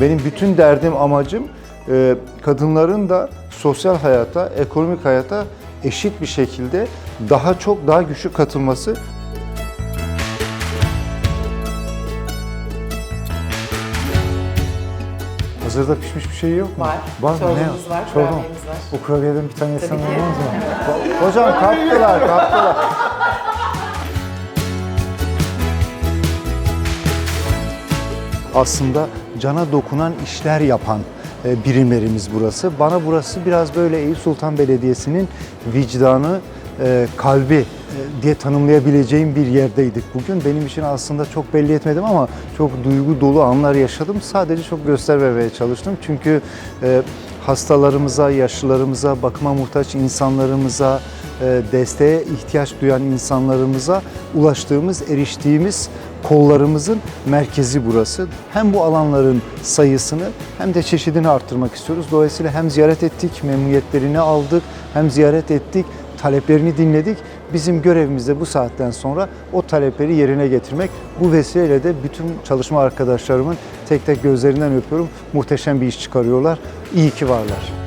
Benim bütün derdim, amacım e, kadınların da sosyal hayata, ekonomik hayata eşit bir şekilde daha çok, daha güçlü katılması. Hazırda pişmiş bir şey yok mu? Var. Var mı? Çorbamız var, Çorba kurabiyemiz var. O kurabiyeden bir tane ki. olmaz mı? Hocam kaptılar, kaptılar. aslında cana dokunan işler yapan e, birimlerimiz burası. Bana burası biraz böyle Eyüp Sultan Belediyesi'nin vicdanı, e, kalbi e, diye tanımlayabileceğim bir yerdeydik bugün. Benim için aslında çok belli etmedim ama çok duygu dolu anlar yaşadım. Sadece çok göstermemeye çalıştım. Çünkü hastalarımıza, yaşlılarımıza, bakıma muhtaç insanlarımıza, desteğe ihtiyaç duyan insanlarımıza ulaştığımız, eriştiğimiz kollarımızın merkezi burası. Hem bu alanların sayısını hem de çeşidini arttırmak istiyoruz. Dolayısıyla hem ziyaret ettik, memnuniyetlerini aldık, hem ziyaret ettik, taleplerini dinledik. Bizim görevimiz de bu saatten sonra o talepleri yerine getirmek. Bu vesileyle de bütün çalışma arkadaşlarımın tek tek gözlerinden öpüyorum. Muhteşem bir iş çıkarıyorlar. İyi ki varlar.